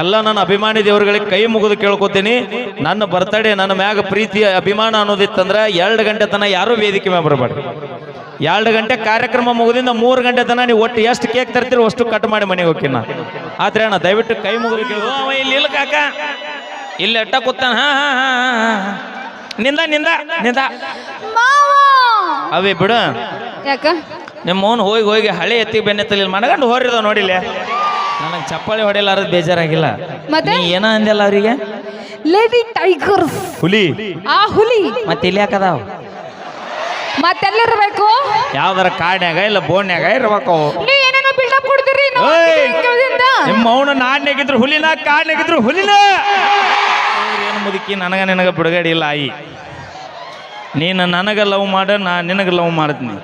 ಎಲ್ಲ ನನ್ನ ಅಭಿಮಾನಿ ದೇವರುಗಳಿಗೆ ಕೈ ಮುಗಿದು ಕೇಳ್ಕೊತೀನಿ. ನನ್ನ ಬರ್ತಡೇ ನನ್ನ ಮ್ಯಾಗ ಪ್ರೀತಿ ಅಭಿಮಾನ ಅನ್ನೋದಿತ್ತಂದ್ರೆ ಎರಡು ಗಂಟೆ ತನ ಯಾರೂ ವೇದಿಕೆ ಮ್ಯಾಗ ಬರಬೇಡ್ರಿ ಎರಡು ಗಂಟೆ ಕಾರ್ಯಕ್ರಮ ಮುಗಿದಿಂದ ಮೂರು ಗಂಟೆ ತನ ನೀವು ಒಟ್ಟು ಎಷ್ಟು ಕೇಕ್ ತರ್ತೀರೋ ಅಷ್ಟು ಕಟ್ ಮಾಡಿ ಮನೆಗೆ ಹೋಗ್ತೀನಿ ನಾ ಆದ್ರೆ ಅಣ್ಣ ದಯವಿಟ್ಟು ಕೈ ಮುಗಿದು ಕೇಳು. ಅವ ಇಲ್ಲಿ ಇಲ್ಲ ಕಾಕ. ಇಲ್ಲಿ ಎಟ್ಟ ಕೂತಾನ. ಹಾ ಹಾ ಹಾ ಹಾ, ಹಾ. ನಿಂದ ನಿಂದ ನಿಂದ. ಅವೇ ಬಿಡು. ಯಾಕ? ನಿಮ್ಮ ಮೌನ್ ಹೋಗಿ ಹೋಗಿ ಹಳೆ ಎತ್ತಿಗೆ ಬೆನ್ನೆತ್ತಲಿಲ್ಲ. ಮನಗಂಡು ಹೋರಿದ ನೋಡಿಲ್ಲ? ನನಗೆ ಚಪ್ಪಾಳಿ ಹೊಡೆಯಲಾರದು ಬೇಜಾರಾಗಿಲ್ಲ. ಮತ್ತೆ? ನೀ ಏನ ಅಂದಲ್ಲ ಅವರಿಗೆ? ಲೇಡಿ ಟೈಗರ್ ಹುಲಿ. ಆ ಹುಲಿ. ಮತ್ತೆ ಇಲ್ಲಿ ಯಾಕದಾವ ಮತ್ತೆಲ್ಲಿರ್ಬೇಕು ಯಾವ್ದಾರ ಕಾಡ್ನ್ಯಾಗ ಇಲ್ಲ ಬೋನ್ಯಾಗ ಇರ್ಬೇಕು ಅವು. ನೀವ್ ಏನೇನೋ ಬಿಲ್ಡಪ್ ಕೊಡ್ತೀರಿ! ನೋಡ್ತಿದ್ರಿಂದ. ನಿಮ್ಮ ಮೌನ ನಾಡ್ನಾಗಿದ್ರು ಹುಲಿನ ಕಾಡ್ನಾಗಿದ್ರು ಹುಲಿನ. ಏನು ಮುದುಕಿ ನನಗ ನಿನಗ ಬಿಡುಗಡೆ ಇಲ್ಲ ಆಯಿ. ನೀನು ನನಗ ಲವ್ ಮಾಡ ನಾ ನಿನಗೆ ಲವ್ ಮಾಡ್ತೀನಿ.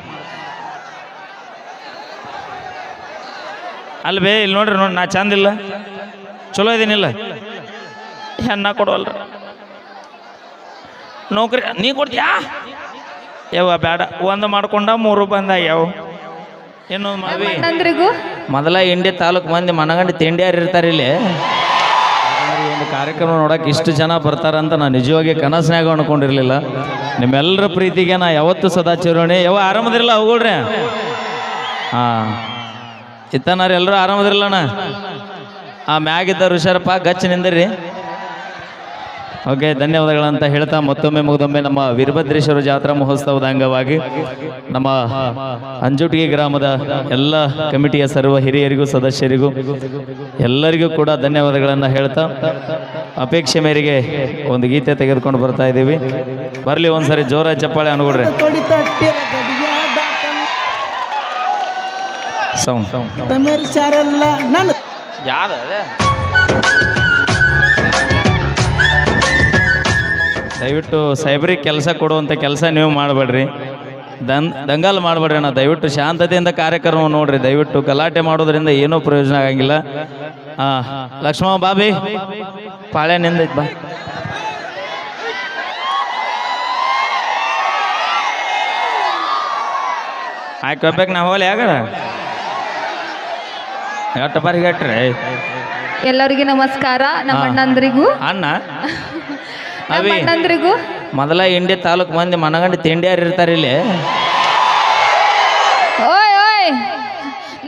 ಅಲ್ವೇ ಇಲ್ಲಿ ನೋಡ್ರಿ ನೋಡಿ ನಾ ಚಂದಿಲ್ಲ ಚಲೋ ಇದೀನಿಲ್ಲ ಹೆಣ್ಣ ಕೊಡುವಲ್ರ. ನೌಕರಿ ನೀ ಕೊಡ್ತೀಯಾ? ಯಾವ ಬೇಡ ಒಂದು ಮಾಡ್ಕೊಂಡ ಮೂರು ಬಂದ ಯಾವ ಏನು ಮದ್ವಿ. ಅಣ್ಣಂದ್ರಿಗೂ ಮೊದಲ ಇಂಡಿ ತಾಲೂಕು ಮಂದಿ ಮನಗಂಡು ತಿಂಡಿಯಾರು ಇರ್ತಾರೆ ಇಲ್ಲಿ. ಒಂದು ಕಾರ್ಯಕ್ರಮ ನೋಡಕ್ಕೆ ಇಷ್ಟು ಜನ ಬರ್ತಾರಂತ ನಾನು ನಿಜವಾಗಿ ಕನಸಿನಾಗ ಅನ್ಕೊಂಡಿರ್ಲಿಲ್ಲ. ನಿಮ್ಮೆಲ್ಲರ ಪ್ರೀತಿಗೆ ನಾ ಯಾವತ್ತೂ ಸದಾ ಚಿರೋಣಿ. ಯಾವ ಆರಾಮದಿರಲ್ಲ ಅವುಗಳ್ರೆ ಹಾಂ. ಇತ್ತನಾರ ಎಲ್ಲರೂ ಆರಾಮದ್ರಲ್ಲಣ್ಣ? ಆ ಮ್ಯಾಗಿದ್ದ ಹುಷಾರಪ್ಪ, ಗಚ್ಚ ನಿಂದ್ರಿ. ಓಕೆ ಧನ್ಯವಾದಗಳಂತ ಹೇಳ್ತಾ ಮತ್ತೊಮ್ಮೆ ಮುಗಿದೊಮ್ಮೆ ನಮ್ಮ ವೀರಭದ್ರೇಶ್ವರ ಜಾತ್ರಾ ಮಹೋತ್ಸವದ ಅಂಗವಾಗಿ ನಮ್ಮ ಅಂಜುಟಿಗೆ ಗ್ರಾಮದ ಎಲ್ಲ ಕಮಿಟಿಯ ಸರ್ವ ಹಿರಿಯರಿಗೂ, ಸದಸ್ಯರಿಗೂ, ಎಲ್ಲರಿಗೂ ಕೂಡ ಧನ್ಯವಾದಗಳನ್ನು ಹೇಳ್ತಾ ಅಪೇಕ್ಷೆ ಮೇರೆಗೆ ಒಂದು ಗೀತೆ ತೆಗೆದುಕೊಂಡು ಬರ್ತಾ ಇದ್ದೀವಿ. ಬರಲಿ ಒಂದ್ಸರಿ ಜೋರ ಚಪ್ಪಾಳೆ ಅನ್ಕೊಡ್ರಿ ಸೌಂಡ್ ತಮಿಳ್ಸಾರಲ್ಲ ನಾನು ದಯವಿಟ್ಟು ಸೈಬ್ರಿಗೆ ಕೆಲಸ ಕೊಡುವಂಥ ಕೆಲಸ ನೀವು ಮಾಡಬೇಡ್ರಿ. ದನ್ ದಂಗಲ್ ಮಾಡಬೇಡ್ರಿ ಅಣ್ಣ. ದಯವಿಟ್ಟು ಶಾಂತತೆಯಿಂದ ಕಾರ್ಯಕ್ರಮ ನೋಡ್ರಿ. ದಯವಿಟ್ಟು ಗಲಾಟೆ ಮಾಡೋದ್ರಿಂದ ಏನೂ ಪ್ರಯೋಜನ ಆಗಂಗಿಲ್ಲ. ಹಾಂ ಲಕ್ಷ್ಮಣ ಬಾಬಿ ಪಾಳೆ ನಿಂದೈತ್ ಬಾ. ಕೊಬ್ಬೇಕು ನಾ ಹೋಗ್ಲಿ ಯಾಗಾರ ಎಟ್ಟು ಬಾರಿಗೆ ಎಟ್ರಿ ಎಲ್ಲರಿಗೂ ನಮಸ್ಕಾರ ನಮ್ಮ ಹಾ. ಅಣ್ಣಂದ್ರಿಗೂ. ಅಣ್ಣ? ನಮ್ಮ ಅವಿ ಅಣ್ಣಂದ್ರಿಗೂ. ಮೊದಲ ಇಂಡಿಯಾ ತಾಲೂಕು ಮಂದಿ ಮನಗಂಡು ತಿಂಡಿಯಾರು ಇರ್ತಾರೆ ಇಲ್ಲಿ. ಓಯ್ ಓಯ್.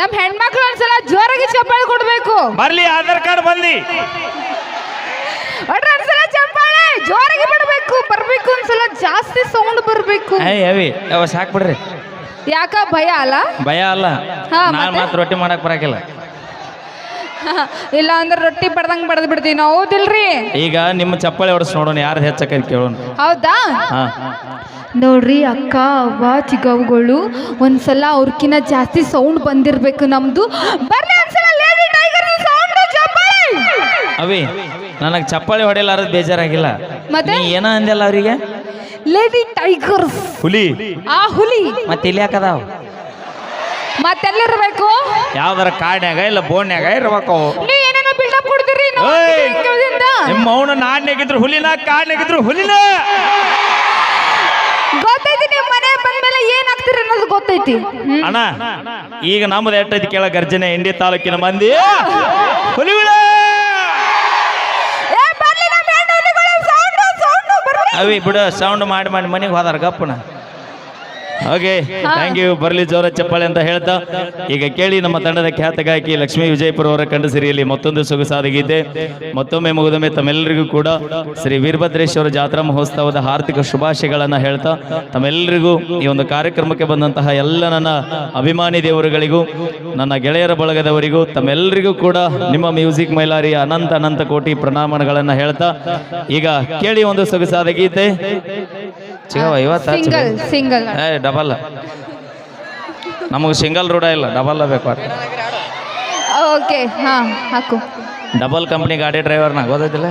ನಮ್ಮ ಹೆಣ್ಮಕ್ಳು ಒಂದ್ಸಲ ಜೋರಾಗಿ ಚಪ್ಪಾಳೆ ಕೊಡ್ಬೇಕು. ಬರ್ಲಿ ಆಧಾರ್ ಕಾರ್ಡ್ ಬಂದಿ. ಒಟ್ರೆ ಒಂದ್ಸಲ ಚಪ್ಪಾಳೆ ಜೋರಾಗಿ ಬಿಡ್ಬೇಕು. ಬರ್ಬೇಕು ಒಂದ್ಸಲ ಜಾಸ್ತಿ ಸೌಂಡ್ ಬರ್ಬೇಕು. ಏಯ್ ಅವಿ ಸಾಕ್ ಬಿಡ್ರಿ. ಯಾಕ ಭಯ ಅಲ್ಲ? ಭಯ ಅಲ್ಲ. ಹಾ, ನಾನು ಮತ್ತೆ? ಮಾತ್ರ ರೊಟ್ಟಿ ಮಾಡಕ್ ಬರಾಕಿಲ್ಲ. ಇಲ್ಲ ಅಂದ್ರೆ ರೊಟ್ಟಿ ಬಡ್ದಂಗ್ ಬಡ್ದ್ ಬಿಡ್ತೀವಿ ನಾವು ಹೌದಿಲ್ರಿ? ಈಗ ನಿಮ್ಮ ಚಪ್ಪಲಿ ಹೊಡ್ಸ್ ನೋಡೋಣ ಯಾರು ಹೆಚ್ಚಕ್ಕೆ ಕೇಳೋಣ. ಹೌದಾ? ಹಾ. ನೋಡ್ರಿ ಅಕ್ಕ ಅವ್ವ ಚಿಗವುಗಳು ಒಂದ್ಸಲ ಅವ್ರಕಿನ ಜಾಸ್ತಿ ಸೌಂಡ್ ಬಂದಿರ್ಬೇಕು ನಮ್ದು. ಬರ್ಲಿ ಒಂದ್ಸಲ ಲೇಡಿ ಟೈಗರ್ ಸೌಂಡ್ ಚಪ್ಪಾಳೆ! ಅವಿ ನನಗೆ ಚಪ್ಪಾಳಿ ಹೊಡೆಯಲಾರದು ಬೇಜಾರಾಗಿಲ್ಲ. ಮತ್ತೆ? ನೀ ಏನ ಅಂದಲ್ಲ ಅವರಿಗೆ? ಲೇಡಿ ಟೈಗರ್ಸ್ ಹುಲಿ. ಆ ಹುಲಿ. ಮತ್ತೆ ಇಲ್ಲಿ ಯಾಕದಾವ ಮತ್ತೆಲ್ಲಿರ್ಬೇಕು ಯಾವ್ದಾರ ಕಾಡ್ನ್ಯಾಗ ಇಲ್ಲ ಬೋನ್ಯಾಗ ಇರ್ಬೇಕು ಅವು. ನೀವ್ ಏನೇನೋ ಬಿಲ್ಡಪ್ ಕೊಡ್ತೀರಿ ಓಯ್! ನೋಡ್ತಿದ್ರಿಂದ. ನಿಮ್ಮ ಮೌನ ನಾಡ್ನಾಗಿದ್ರು ಹುಲಿನ ಕಾಡ್ನಾಗಿದ್ರು ಹುಲಿನ ಗೊತ್ತೈತಿ ನಿಮ್ ಮನೆ ಬಂದ್ಮೇಲೆ ಏನ್ ಆಗ್ತೀರಿ ಅನ್ನೋದು ಗೊತ್ತೈತಿ ಹ್ಮ್. ಅಣ್ಣ ಈಗ ನಮ್ದು ಎಟ್ಟೈತಿ ಕೇಳ ಗರ್ಜನೆ ಇಂಡಿ ತಾಲೂಕಿನ ಮಂದಿ ಹುಲಿ ಏ, ಬರ್ಲಿ ನಮ್ಮ ಹೆಣ್ಣು ಹುಲಿಗಳು, sound, sound, ಬರ್ಲಿ. ಅವಿ ಬಿಡು ಸೌಂಡ್ ಮಾಡಿ ಮಾಡಿ ಮನೆಗೆ ಹೋದಾರ ಗಪ್ಪನ ಓಕೆ ಥ್ಯಾಂಕ್ ಯು ಬರಲಿ ಜೋರ ಚಪ್ಪಾಳೆ ಅಂತ ಹೇಳ್ತಾ. ಈಗ ಕೇಳಿ ನಮ್ಮ ತಂಡದ ಖ್ಯಾತ ಗಾಯಕಿ ಲಕ್ಷ್ಮೀ ವಿಜಯಪುರ ಅವರ ಕಂಡು ಸಿರಿಯಲ್ಲಿ ಮತ್ತೊಂದು ಸೊಗಸಾದ ಗೀತೆ. ಮತ್ತೊಮ್ಮೆ ಮುಗಿದೊಮ್ಮೆ ತಮ್ಮೆಲ್ಲರಿಗೂ ಕೂಡ ಶ್ರೀ ವೀರಭದ್ರೇಶ್ವರ ಜಾತ್ರಾ ಮಹೋತ್ಸವದ ಹಾರ್ದಿಕ ಶುಭಾಶಯಗಳನ್ನು ಹೇಳ್ತಾ, ತಮ್ಮೆಲ್ಲರಿಗೂ ಈ ಒಂದು ಕಾರ್ಯಕ್ರಮಕ್ಕೆ ಬಂದಂತಹ ಎಲ್ಲ ನನ್ನ ಅಭಿಮಾನಿ ದೇವರುಗಳಿಗೂ, ನನ್ನ ಗೆಳೆಯರ ಬಳಗದವರಿಗೂ, ತಮ್ಮೆಲ್ಲರಿಗೂ ಕೂಡ ನಿಮ್ಮ ಮ್ಯೂಸಿಕ್ ಮೈಲಾರಿ ಅನಂತ ಅನಂತ ಕೋಟಿ ಪ್ರಣಾಮಗಳನ್ನು ಹೇಳ್ತಾ, ಈಗ ಕೇಳಿ ಒಂದು ಸೊಗಸಾದ ಗೀತೆ. ಚಿಗವ ಇವತ್ತ ಸಿಂಗಲ್ ಸಿಂಗಲ್ ಏ ಡಬಲ್ ನಮಗೆ ಸಿಂಗಲ್ ರೂಡ ಇಲ್ಲ ಡಬಲ್ ಬೇಕು ಓಕೆ ಹಾಂ ಹಾಕು. ಡಬಲ್ ಕಂಪ್ನಿ ಗಾಡಿ ಡ್ರೈವರ್ನ ಗೊತ್ತೈತಿಲ್ಲ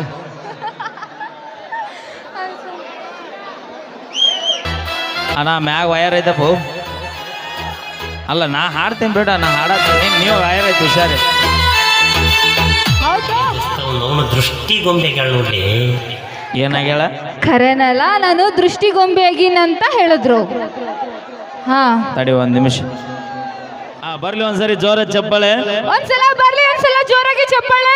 ಅಣ್ಣ ಮ್ಯಾಗ ವಯರ್ ಐತಪ್ಪ ಅಲ್ಲ ನಾ ಹಾಡ್ತೀನಿ ಬಿಡ ನಾ ಹಾಡತ್ತೀನಿ. ನೀವು ವಯರ್ ಐತಿ ಹುಷಾರಿ. ದೃಷ್ಟಿಗೊಂಬೆಗಳು ನೋಡ್ಲಿ ಏನಾಗ್ಯಾಳ? ಖರೇನಲ್ಲ ನಾನು ದೃಷ್ಟಿಗೊಂಬೆ ಆಗಿನಂತ ಹೇಳಿದ್ರು. ಹಾ. ತಡಿ ಒಂದ್ ನಿಮಿಷ. ಆ ಬರ್ಲಿ ಒಂದ್ಸರಿ ಜೋರ ಚಪ್ಪಳೆ. ಒಂದ್ಸಲ ಬರ್ಲಿ ಒಂದ್ಸಲ ಜೋರಾಗಿ ಚಪ್ಪಾಳೆ.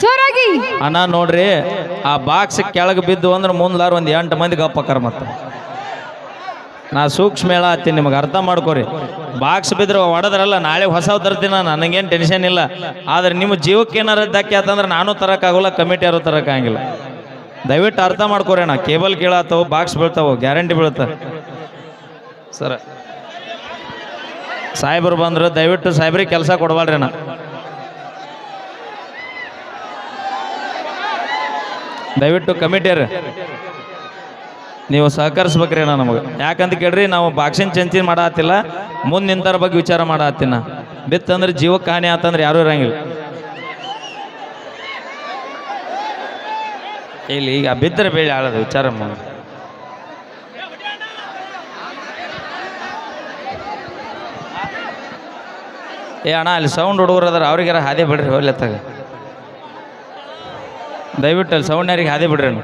ಜೋರಾಗಿ. ಅಣ್ಣ ನೋಡ್ರಿ ಆ ಬಾಕ್ಸ್ ಕೆಳಗೆ ಬಿದ್ದು ಅಂದ್ರೆ ಮುಂದ್ಲಾರ ಒಂದು ಎಂಟು ಮಂದಿ ಗಪ್ಪಕ್ಕಾರ ಮತ್ತೆ. ನಾ ಸೂಕ್ಷ್ಮ ಹೇಳ ಹತ್ತೀನಿ ನಿಮಗೆ ಅರ್ಥ ಮಾಡ್ಕೊರಿ. ಬಾಕ್ಸ್ ಬಿದ್ರೆ ಹೊಡೆದ್ರಲ್ಲ ನಾಳೆ ಹೊಸ ತರ್ತೀನಿ ನನಗೇನು ಟೆನ್ಷನ್ ಇಲ್ಲ. ಆದ್ರೆ ನಿಮ್ಮ ಜೀವಕ್ಕೆ ಏನಾರ ಧಕ್ಕೆ ಆತಂದ್ರೆ ನಾನು ತರಕ್ಕಾಗಲ್ಲ ಕಮಿಟಿ ಯಾರು ತರೋಕ್ಕಾಗಿಲ್ಲ ದಯವಿಟ್ಟು ಅರ್ಥ ಅಣ್ಣ. ಕೇಬಲ್ ಕೇಳತ್ತವು ಬಾಕ್ಸ್ ಬೀಳ್ತಾವು ಗ್ಯಾರಂಟಿ ಬೀಳುತ್ತೆ. ಸರ. ಸಾಹೇಬ್ರು ಬಂದ್ರೆ, ದಯವಿಟ್ಟು ಸಾಹೇಬ್ರಿಗೆ ಕೆಲಸ ಕೊಡಬಾರ್ರಿ ಅಣ್ಣ. ದಯವಿಟ್ಟು ಕಮಿಟಿಯರ್, ನೀವು ಸಹಕರಿಸ್ಬೇಕ್ರಿ ಅಣ್ಣ ನಮಗೆ. ಯಾಕಂತ ಕೇಳ್ರಿ, ನಾವು ಬಾಕ್ಸಿನ ಚಂಚಿನ ಮಾಡಾತಿಲ್ಲ, ಮುಂದೆ ನಿಂತರ ಬಗ್ಗೆ ವಿಚಾರ ಮಾಡತ್ತೀನ ಬಿತ್ತಂದ್ರೆ ಜೀವಕ್ಕೆ ಹಾನಿ ಆತಂದ್ರೆ ಯಾರೂ ಇರಂಗಿಲ್ಲ. ಇಲ್ಲಿ ಈಗ ಬಿದ್ದರೆ ಬೇಳೆ ಆಳದ ವಿಚಾರ ಮಾಡಿ ಏ ಅಣ್ಣ, ಅಲ್ಲಿ ಸೌಂಡ್ ಹುಡುಗರು ಅದಾರ ಅವ್ರಿಗಾರ ಹಾದಿ ಬಿಡ್ರಿ ಹೋಗ್ಲತ್ತಾಗ ದಯವಿಟ್ಟು ಅಲ್ಲಿ ಸೌಂಡ್ ಯಾರಿಗೆ ಹಾದಿ ಬಿಡ್ರಿ ಅಣ್ಣ.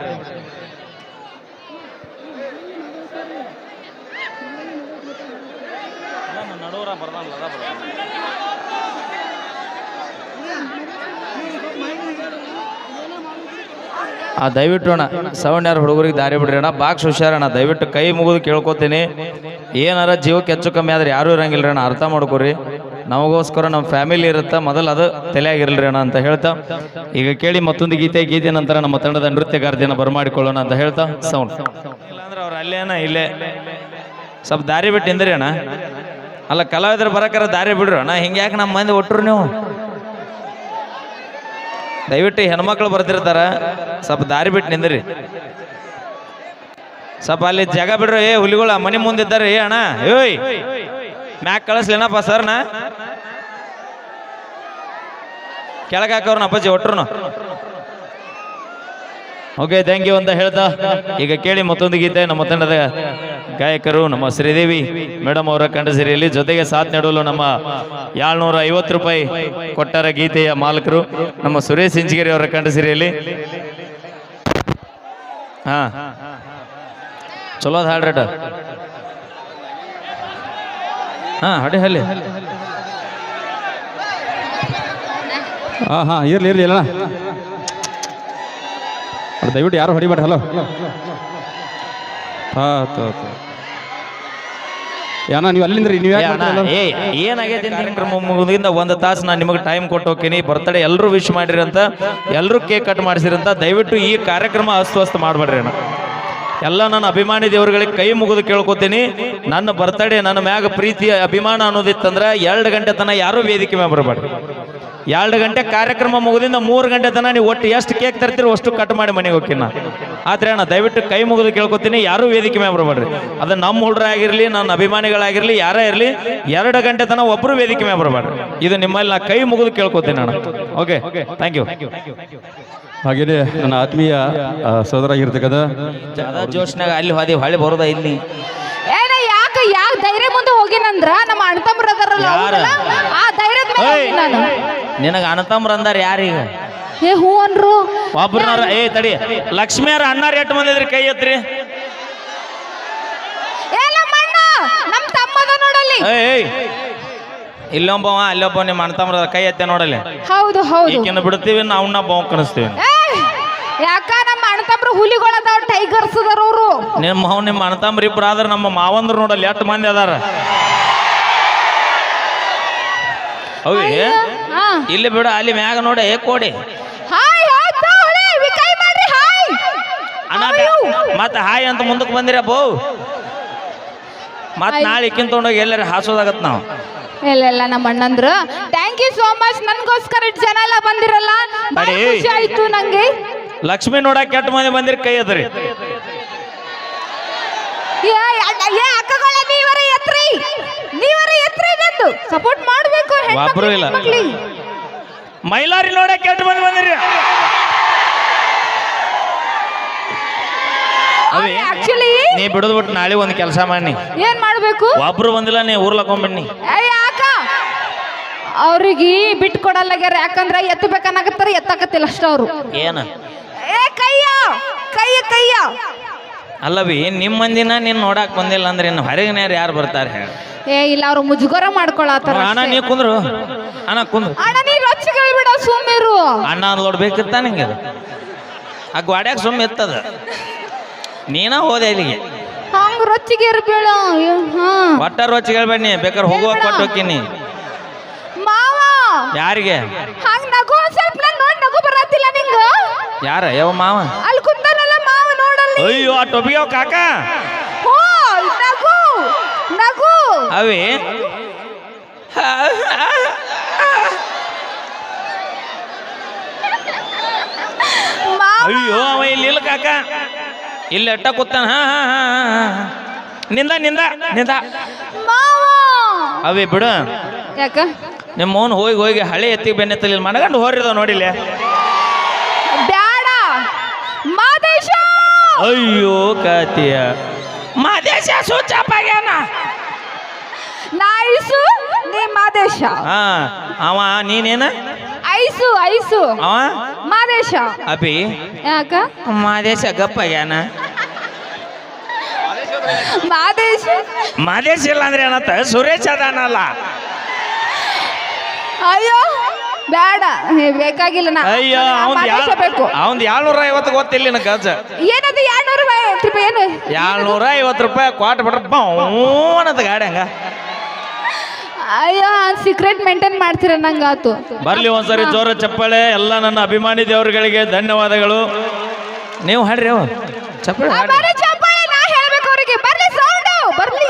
ಆ, ದಯವಿಟ್ಟು ಅಣ್ಣ, ಸೌಂಡ್ ಯಾರು ಹುಡುಗರಿಗೆ ದಾರಿ ಬಿಡ್ರಿ ಅಣ್ಣ. ಬಾಕ್ಸ್ ಹುಷಾರಣ್ಣ ದಯವಿಟ್ಟು ಕೈ ಮುಗಿದು ಕೇಳ್ಕೊತೀನಿ. ಏನಾರ ಜೀವಕ್ಕೆ ಹೆಚ್ಚು ಕಮ್ಮಿ ಆದ್ರೆ ಯಾರೂ ಇರಂಗಿಲ್ಲ ಅಣ್ಣ, ಅರ್ಥ ಮಾಡ್ಕೊರಿ. ನಮಗೋಸ್ಕರ ನಮ್ಮ ಫ್ಯಾಮಿಲಿ ಇರುತ್ತೆ, ಮೊದಲು ಅದು ತಲೆಯಾಗಿರಲ್ರಿ ಅಣ್ಣ ಅಂತ ಹೇಳ್ತಾ. ಈಗ ಕೇಳಿ ಮತ್ತೊಂದು ಗೀತೆ ಗೀತೆ ನಂತರ ನಮ್ಮ ತಂಡದ ನೃತ್ಯಗಾರ್ತಿಯನ್ನು ಬರಮಾಡಿಕೊಳ್ಳೋಣ ಅಂತ ಹೇಳ್ತಾ, ಸೌಂಡ್. ಇಲ್ಲಾಂದ್ರೆ ಅವ್ರು ಅಲ್ಲೇನ ಇಲ್ಲೇ. ಸ್ವಲ್ಪ ದಾರಿ ಬಿಟ್ಟು ನಿಂದ್ರಿ ಅಣ್ಣ. ಅಲ್ಲ, ಕಲಾವಿದರು ಬರಕರ ದಾರಿ ಬಿಡ್ರಿ ಅಣ್ಣ ಹಿಂಗೆ ಯಾಕೆ ನಮ್ಮ ಮಂದಿ ಒಟ್ಟರು ನೀವು? ದಯವಿಟ್ಟು ಹೆಣ್ಮಕ್ಳು ಬರ್ತಿರ್ತಾರ. ಸ್ವಲ್ಪ ದಾರಿ ಬಿಟ್ಟು ನಿಂದ್ರಿ. ಸ್ವಲ್ಪ ಅಲ್ಲಿ ಜಾಗ ಬಿಡ್ರಿ. ಏ, ಹುಲಿಗಳ ಮನೆ ಮುಂದಿದ್ದಾರೆ. ಏ, ಅಣ್ಣ, ಏಯ್. ಮ್ಯಾಕ್ ಕಳಿಸ್ಲೇನಪ್ಪ ಸರ್ನ. ಕೆಳಗೆ ಹಾಕವ್ರನ್ನ ಅಪ್ಪಾಜಿ ಒಟ್ರು ಓಕೆ ಥ್ಯಾಂಕ್ ಯು ಅಂತ ಹೇಳ್ತಾ ಈಗ ಕೇಳಿ ಮತ್ತೊಂದು ಗೀತೆ, ನಮ್ಮ ತಂಡದ ಗಾಯಕರು, ನಮ್ಮ ಶ್ರೀದೇವಿ. ಮೇಡಮ್ ಅವರ ಕಂಡ ಸಿರಿಯಲ್ಲಿ ಜೊತೆಗೆ ಸಾಥ್ ನೀಡಲು ನಮ್ಮ ಏಳ್ನೂರ ಐವತ್ತು ರೂಪಾಯಿ ಕೊಟ್ಟಾರ ಗೀತೆಯ ಮಾಲಕರು. ನಮ್ಮ ಸುರೇಶ್ ಇಂಜಿಗಿರಿ ಅವರ ಕಂಡ ಸಿರಿಯಲ್ಲಿ. ಹಾ. ಚಲೋದ್ ಹಾಡ್ರಟ ಹಾ, ಹಡಿ ಹಲ್ಲಿ ಹಾ ಹಾ, ಇರ್ಲಿ ಇರ್ಲಿ ಅಲ್ಲ ಅದು ದಯವಿಟ್ಟು ಯಾರು ಹೊಡಿಬೇಡ ಹಲೋ. ಹಾಂ ತೋ ಯಾನ ನೀವು ನೀವು ಏನಾಗೈತೆ ಮುಗಿದಿಂದ ಒಂದು ತಾಸು ನಾನು ನಿಮಗೆ ಟೈಮ್ ಕೊಟ್ಟು ಹೋಗ್ತೀನಿ ಬರ್ತಡೇ ಎಲ್ಲರೂ ವಿಶ್ ಮಾಡಿರಿ ಅಂತ ಎಲ್ಲರೂ ಕೇಕ್ ಕಟ್ ಮಾಡಿಸಿರಿ ಅಂತ ದಯವಿಟ್ಟು ಈ ಕಾರ್ಯಕ್ರಮ ಅಸ್ವಸ್ಥ ಮಾಡಬೇಡ್ರಿ ಅಣ್ಣ. ಎಲ್ಲ ನನ್ನ ಅಭಿಮಾನಿ ದೇವರುಗಳಿಗೆ ಕೈ ಮುಗಿದು ಕೇಳ್ಕೊತೀನಿ. ನನ್ನ ಬರ್ತಡೇ ನನ್ನ ಮ್ಯಾಗ ಪ್ರೀತಿ ಅಭಿಮಾನ ಅನ್ನೋದಿತ್ತಂದ್ರೆ ಎರಡು ಗಂಟೆ ತನಕ ಯಾರೂ ವೇದಿಕೆ ಮ್ಯಾಗ ಬರಬೇಡ್ರಿ. ಎರಡು ಗಂಟೆ ಕಾರ್ಯಕ್ರಮ ಮುಗಿದಿಂದ ಮೂರು ಗಂಟೆ ತನಕ ನೀವು ಒಟ್ಟು ಎಷ್ಟು ಕೇಕ್ ತರ್ತೀರಿ ಅಷ್ಟು ಕಟ್ ಮಾಡಿ ಮನೆಗೆ ಹೋಗ್ತೀನಿ ನಾ ಆದ್ರೆ ಅಣ್ಣ ದಯವಿಟ್ಟು ಕೈ ಮುಗಿದು ಕೇಳ್ಕೊತೀನಿ ಯಾರೂ ವೇದಿಕೆ ಮೇಲೆ ಬರಬೇಡ್ರಿ. ಅದು ನಮ್ಮ ಹುಡುಗರಾಗಿರಲಿ ನನ್ನ ಅಭಿಮಾನಿಗಳಾಗಿರಲಿ ಯಾರೇ ಇರಲಿ ಎರಡು ಗಂಟೆ ತನಕ ಒಬ್ಬರು ವೇದಿಕೆ ಮೇಲೆ ಬರಬೇಡ್ರಿ. ಇದು ನಿಮ್ಮಲ್ಲಿ ನಾ ಕೈ ಮುಗಿದು ಕೇಳ್ಕೊತೀನಿ ಅಣ್ಣ. ಓಕೆ ಥ್ಯಾಂಕ್ ಯು ಹಾಗೇನೆ ನನ್ನ ಆತ್ಮೀಯ ಸೋದರ ಆಗಿರ್ತಕ್ಕಂಥ ಜಾದ ಜೋಶ್ನಾಗ ಅಲ್ಲಿ ಹೋದಿ ಹೊಳೆ ಬರೋದ ಇಲ್ಲಿ. ಧೈರ್ಯ ಮುಂದೆ ಹೋಗಿನಂದ್ರ ನಮ್ಮ ಅಣ್ತಮ್ರ ಅದಾರಲ್ಲ ಯಾರ? ಅವ್ರಲ್ಲ, ಆ ಧೈರ್ಯದ ಮೇಲೆ! ಹೋಗಿನ್ ನಾನು. ನಿನಗ ಅನತಮ್ರ ಅಂದಾರ ಯಾರೀಗ? ಏ ಹೂ ಅನ್ರು. ಒಬ್ರನಾರ ಏ ತಡಿ. ಲಕ್ಷ್ಮಿಯರ ಅಣ್ಣಾರ ಎಷ್ಟು ಮಂದಿ ಇದ್ರಿ ಕೈ ಎತ್ರಿ? ಏ ನಮ್ಮ ಅಣ್ಣ ನಮ್ಮ ತಮ್ಮದ ನೋಡಲ್ಲಿ. ಏಯ್ ಏಯ್. ಇಲ್ಲೊಬ್ಬವ ಅಲ್ಲೊಬ್ಬ ನಿಮ್ಮ ಅಣ್ಣತಮ್ರ ಕೈ ಎತ್ತೆ ನೋಡಲಿ ಹೌದು ಹೌದು. ಈಕಿನ ಬಿಡ್ತೀವಿ ನಾವು ಬಾವು ಕಣಿಸ್ತೀವಿ. ಏ, ಯಾಕ ನಮ್ಮ ಅಣ್ಣತಮ್ರ ಹುಲಿಗಳ ಟೈಗರ್ಸ್ ಅದಾರ ಅವರು ನಿಮ್ಮ ನಿಮ್ಮ ಅಣ್ಣತಮ್ರ ಇಬ್ರು ಆದ್ರೆ ನಮ್ಮ ಮಾವಂದ್ರ ನೋಡಲ್ಲಿ ಎಷ್ಟು ಮಂದಿ ಅದಾರ? ಇಲ್ಲಿ ಬಿಡು ಅಲ್ಲಿ ಮ್ಯಾಗ ನೋಡಿ ಏ ಕೋಡಿ. ಹಾಯ್ ಕೈ ಮಾಡ್ರಿ ಹಾಯ್. ಅಣ್ಣ ಮತ್ತೆ ಹಾಯ್ ಅಂತ ಮುಂದಕ್ಕೆ ಬಂದಿರ ಬೋ. ಮತ್ ನಾಳೆ ಇಕ್ಕಿಂತ ಎಲ್ಲರ ಹಾಸೋದಾಗತ್ ನಾವು. ಇಲ್ಲ ಇಲ್ಲ ನಮ್ಮ ಅಣ್ಣಂದ್ರು. ಥ್ಯಾಂಕ್ ಯು ಸೋ ಮಚ್ ನನ್ಗೋಸ್ಕರ ಇಷ್ಟ್ ಜನ ಎಲ್ಲ ಬಂದಿರಲ್ಲ. ಖುಷಿ ಆಯ್ತು ನಂಗೆ. ಲಕ್ಷ್ಮಿ ನೋಡಕ್ ಕೆಟ್ಟ ಮನೆ ಬಂದಿರ ಕೈ ಅದ್ರಿ ಏ ಏ ಅಕ್ಕಗಳ ನೀವರ ಎತ್ರಿ. ನೀವರ ಎತ್ರಿ ನಂದು ಸಪೋರ್ಟ್ ಮಾಡ್ಬೇಕು ಒಬ್ರು ಇಲ್ಲ. ಮೈಲಾರಿ ನೋಡಕ್ ಕೆಟ್ಟ ಮನೆ ಬಂದಿರಿ. ಆಕ್ಚುಲಿ ನೀ ಬಿಡದ್ ಬಿಟ್ಟು ನಾಳೆ ಒಂದು ಕೆಲಸ ಮಾಡಿ ಏನ್ ಮಾಡ್ಬೇಕು? ಒಬ್ರು ಬಂದಿಲ್ಲ ನೀ ಊರ್ಲಕೊಂಬಣ್ಣಿ ಏ ಯಾಕ? ಅವ್ರಿಗೆ ಬಿಟ್ಟು ಕೊಡಲ್ಲಾಗ್ಯಾರ ಯಾಕಂದ್ರ ಎತ್ತಬೇಕನ್ನಾಗತ್ತಾರ ಎತ್ತಾಕತ್ತಿಲ್ಲ ಅಷ್ಟ ಅವ್ರು. ಏನ? ಏ ಅಲ್ಲವಿ ನಿಮ್ಮ ಮಂದಿನ ನೀನ್ ನೋಡಕ್ ಬಂದಿಲ್ಲ ಅಂದ್ರೆ ಇನ್ನು ಹೊರಗಿನ ಯಾರು ಬರ್ತಾರೆ ಹೇಳಿ. ಏ ಇಲ್ಲ ಅವ್ರು ಮುಜುಗರ ಮಾಡ್ಕೊಳತ್ತಾರ ಅಣ್ಣ ನೀ ಕುಂದ್ರು. ಅಣ್ಣ ಕುಂದ್ರು. ಅಣ್ಣ ನೀ ರೊಚ್ಚಿಗೆ ಹೇಳ್ಬಿಡ ಸುಮ್ಮಿರು ಅಣ್ಣ ಅಂದ್ಲೋಡ್ ಬೇಕಿತ್ತ ನಿಂಗೆ ಅದು. ಆ ಗ್ವಾಡ್ಯಾಗ ಸುಮ್ಮ ಎತ್ತದ ನೀನ ಹೋದೆ ಇಲ್ಲಿಗೆ. ಹಂಗ ರೊಚ್ಚಿಗೆ ಇರ್ಬೇಡ. ಹಾ. ರೊಚ್ಚಿಗೆ ಹೇಳ್ಬೇಡ ನೀ. ಬೇಕಾದ್ರೆ ಹೋಗುವ ಕೊಟ್ಟು ಹೋಗ್ತೀನಿ ಮಾವ. ಯಾರಿಗೆ? ಹಂಗ ನಗು ಒಂದ್ ಸ್ವಲ್ಪ ನನ್ ನೋಡ್ ನಗು ಬರತ್ತಿಲ್ಲ ನಿಂಗ. ಯಾರ? ಯಾವ ಮಾವ? ಅಲ್ಲಿ ಕುಂತಾನಲ್ಲ ಮಾವ ನೋಡಲ್ಲಿ. ಅಯ್ಯೋ ಆ ಟೊಬಿಯೋ ಕಾಕ. ಹೋ ನಗು ನಗು. ಅವಿ. ಅಯ್ಯೋ ಅವ ಇಲ್ಲಿ ಇಲ್ಲ ಕಾಕ. ಇಲ್ಲಿ ಎಟ್ಟ ಕೂತಾನ. ಹಾ ಹಾ. ನಿಂದ ನಿಂದ ನಿಂದ. ಅವಿ ಬಿಡು. ಯಾಕ? ಹೋಗಿ ಹೋಗಿ ಹಳೆ ಎತ್ತಿಗೆ ಬೆನ್ನೆತ್ತಲಿಲ್ಲ. ಮನಗಂಡು ಹೋರಿದ ನೋಡಿಲ್ಲ ಬ್ಯಾಡ ಮಾದೇಶ ಕಾತಿಯ ಮಾದೇಶ ನಾ ನಾಯಿಸು ನೀ ಮಾದೇಶ ಹಾ ಅವ ನೀನೇನ? ಐಸು ಐಸು. ಅವ? ಮಾದೇಶ ಅಪಿ ಯಾಕ? ಮಾದೇಶ ಗಪ್ಪಾಗ್ಯಾನ ಮಾದೇಶ ಮಾದೇಶ ಇಲ್ಲ ಅಂದ್ರೆ ಏನತ್ತ ಸುರೇಶ್ ಅದಾನಲ್ಲ. ಅಯ್ಯೋ. ಬೇಡ. ಏ, ಬೇಕಾಗಿಲ್ಲ ನಾ ಅಯ್ಯೋ ನನಗೆ ಆ ಅವಂದ್ ಮಾದೇಶ ಬೇಕು. ಅವಂದ್ ಏಳ್ನೂರ ಐವತ್ತು ಗೊತ್ತಿಲ್ಲ ನಿನ್ನ ಗಜ ಏನದು ಎರಡ್ನೂರು ರೂಪಾಯಿ ರೂಪಾಯಿ ಏನು? ಏಳ್ನೂರ ಐವತ್ತು ರೂಪಾಯಿ ಕ್ವಾಟ್ ಬಿಟ್ರೆ ಬೌನದ ಗಾಡಿ ಹಂಗ. ಅಯ್ಯೋ ಸೀಕ್ರೆಟ್ ಮೇಂಟೈನ್ ಮಾಡ್ತೀರ ನಂಗಾತು ಬರ್ಲಿ ಒಂದ್ಸರಿ ಜೋರ ಚಪ್ಪಾಳೆ ಎಲ್ಲ ನನ್ನ ಅಭಿಮಾನಿ ದೇವರುಗಳಿಗೆ ಧನ್ಯವಾದಗಳು. ನೀವು ಹಾಡ್ರಿ ಚಪ್ಪಳೆ ಚಪ್ಪಾಳೆ ಹಾಡ್ರಿ. ಬರೀ ಚಪ್ಪಾಳೆ ನಾ ಹೇಳ್ಬೇಕು ಅವರಿಗೆ ಬರ್ಲಿ ಸೌಂಡು ಬರ್ಲಿ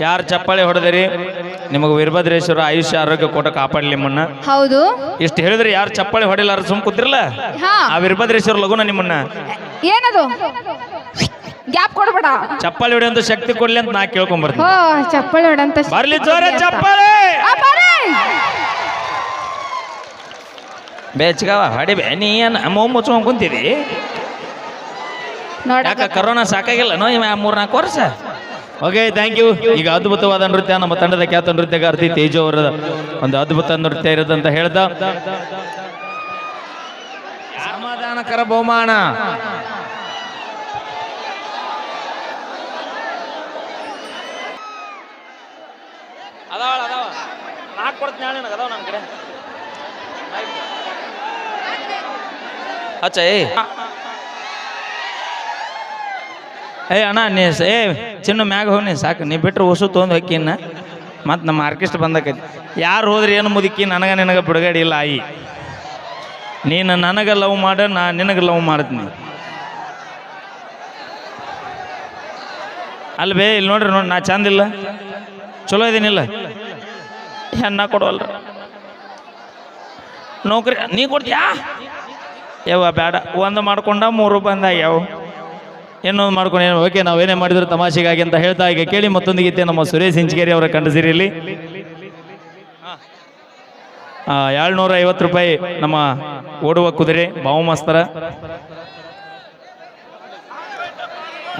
ಯಾರು ಚಪ್ಪಾಳೆ ಹೊಡೆದಿರಿ? ನಿಮಗೆ ವೀರಭದ್ರೇಶ್ವರ ಆಯುಷ್ಯ ಆರೋಗ್ಯ ಕೊಟ್ಟ ಕಾಪಾಡಲಿ ನಿಮ್ಮನ್ನ. ಹೌದು. ಇಷ್ಟು ಹೇಳಿದ್ರೆ ಯಾರು ಚಪ್ಪಾಳೆ ಹೊಡಿಲಾರ ಸುಮ್ ಕೂತಿರಲ್ಲ ಹಾ. ಆ ವೀರಭದ್ರೇಶ್ವರ ಲಗುನ ನಿಮ್ಮನ್ನ. ಏನದು? ಗ್ಯಾಪ್ ಕೊಡ್ಬೇಡ. ಚಪ್ಪಾಳೆ ಹೊಡೆಯಂತ ಶಕ್ತಿ ಕೊಡ್ಲಿ ಅಂತ ನಾ ಕೇಳ್ಕೊಂಬರ್ತೀನಿ. ಓ ಚಪ್ಪಾಳೆ ಹೊಡಂತ ಬರ್ಲಿ ಜೋರ ಚಪ್ಪಾಳೆ. ಬೇಚ್ಗವ ಹೊಡಿಬೆ ನೀ ಏನು ಮೂವ್ ಮುಚ್ಕೊಂಡ್ ಕುಂತಿದಿ? ನೋಡ ಯಾಕ ಕರೋನಾ ಸಾಕಾಗಿಲ್ಲ ನೋ ಇವ ಮೂರ್ ನಾಲ್ಕು ವರ್ಷ? ಓಕೆ ಥ್ಯಾಂಕ್ ಯು ಈಗ ಅದ್ಭುತವಾದ ನೃತ್ಯ, ನಮ್ಮ ತಂಡದ ಖ್ಯಾತ ನೃತ್ಯಗಾರ್ತಿ ತೇಜು ಅವರ ಒಂದು ಅದ್ಭುತ ನೃತ್ಯ ಇರೋದಂತ ಹೇಳ್ದ. ಸಮಾಧಾನಕರ ಬಹುಮಾನ. ಅಚ್ಚ ಏ ಅಣ್ಣ, ನೀ ಏ, ಚಿನ್ನ ಮ್ಯಾಗ ಹೋಗಿ ಸಾಕು. ನೀ ಬಿಟ್ಟರೆ ಹೊಸು ತೊಗೊಂಡು ಹೊಕ್ಕಿನ್ನ ಮತ್ತು ನಮ್ಮ ಆರ್ಕೆಸ್ಟ್ ಬಂದಕೈತಿ. ಯಾರು ಹೋದ್ರೆ ಏನು ಮುದುಕಿ? ನನಗೆ ನಿನಗೆ ಬಿಡುಗಡೆ ಇಲ್ಲ, ಆಯಿ. ನೀನು ನನಗೆ ಲವ್ ಮಾಡ, ನಾ ನಿನಗೆ ಲವ್ ಮಾಡ್ತೀನಿ. ಅಲ್ಲಿ ಬೇ ಇಲ್ಲಿ ನೋಡ್ರಿ, ನೋಡಿ, ನಾ ಚಂದಿಲ್ಲ ಚಲೋ ಇದೀನಿಲ್ಲ ಹೆಣ್ಣ ಕೊಡೋಲ್ರ ನೌಕರಿ, ನೀ ಕೊಡ್ತೀಯಾ? ಯಾವ ಬೇಡ ಒಂದು ಮಾಡ್ಕೊಂಡ ಮೂರು ಬಂದಾಗ್ಯಾವ ಇನ್ನೊಂದು ಮಾಡ್ಕೊಂಡು ಏನು ಓಕೆ ನಾವೇನೇ ಮಾಡಿದ್ರು ತಮಾಷೆಗಾಗಿ ಅಂತ ಹೇಳ್ತಾ ಈಗ ಕೇಳಿ ಮತ್ತೊಂದು ಗೀತೆ ನಮ್ಮ ಸುರೇಶ್ ಇಂಚಗೇರಿ ಅವರ ಕಂಡಸಿರಿಲಿ ಹಾಂ ಏಳ್ನೂರ ಐವತ್ತು ರೂಪಾಯಿ ನಮ್ಮ ಓಡುವ ಕುದುರೆ ಬಾವುಮಸ್ತರ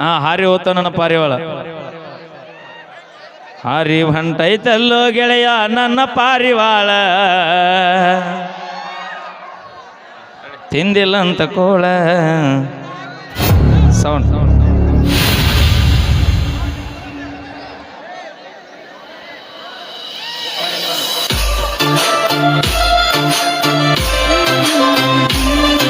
ಹಾ ಹಾರಿ ಹೋತ ನನ್ನ ಪಾರಿವಾಳ. ಹಾರಿ ಹೊಂಟೈತಲ್ಲೋ ಗೆಳೆಯ, ನನ್ನ ಪಾರಿವಾಳ. ತಿಂದಿಲ್ಲ ಅಂತ ಕೋಳ. ಸೌಂಡ್